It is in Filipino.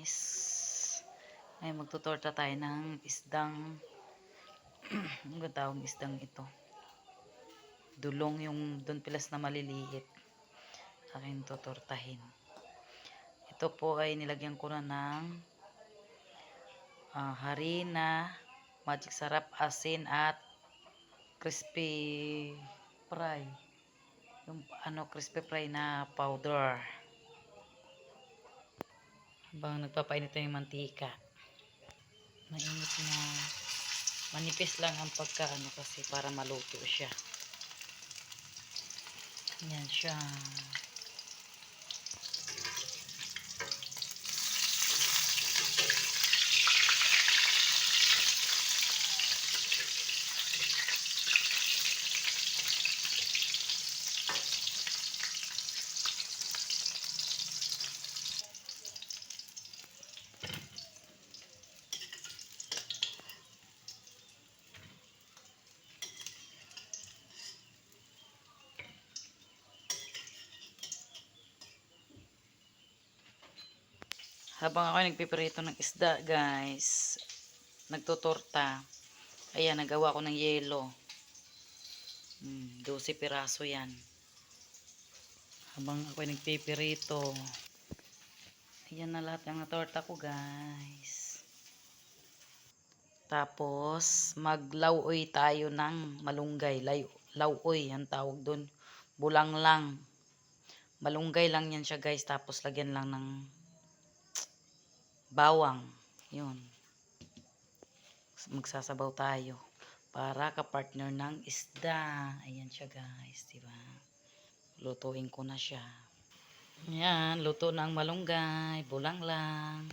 guys. Ay magtutorta tayo ng isdang ano tawag isdang ito? Dulong yung doon pilas na maliliit. Aking tutortahin. Ito po ay nilagyan ko na ng ah, harina, magic sarap, asin at crispy fry. Yung ano crispy fry na powder. Habang nagpapainit tayo ng mantika. Mainit na manipis lang ang pagka ano kasi para maluto siya. Yan siya. Habang ako nagpiprito ng isda, guys, nagtutorta. Ayan, nagawa ko ng yelo. Hmm, 12 piraso yan. Habang ako nagpipirito. Ayan na lahat ng natorta ko, guys. Tapos, maglauoy tayo ng malunggay. Lay, lauoy, ang tawag doon. Bulang lang. Malunggay lang yan siya, guys. Tapos, lagyan lang ng bawang. Yun. Magsasabaw tayo. Para ka-partner ng isda. Ayan siya guys. Diba? Lutuin ko na siya. Ayan. Luto na ang malunggay. Bulang lang.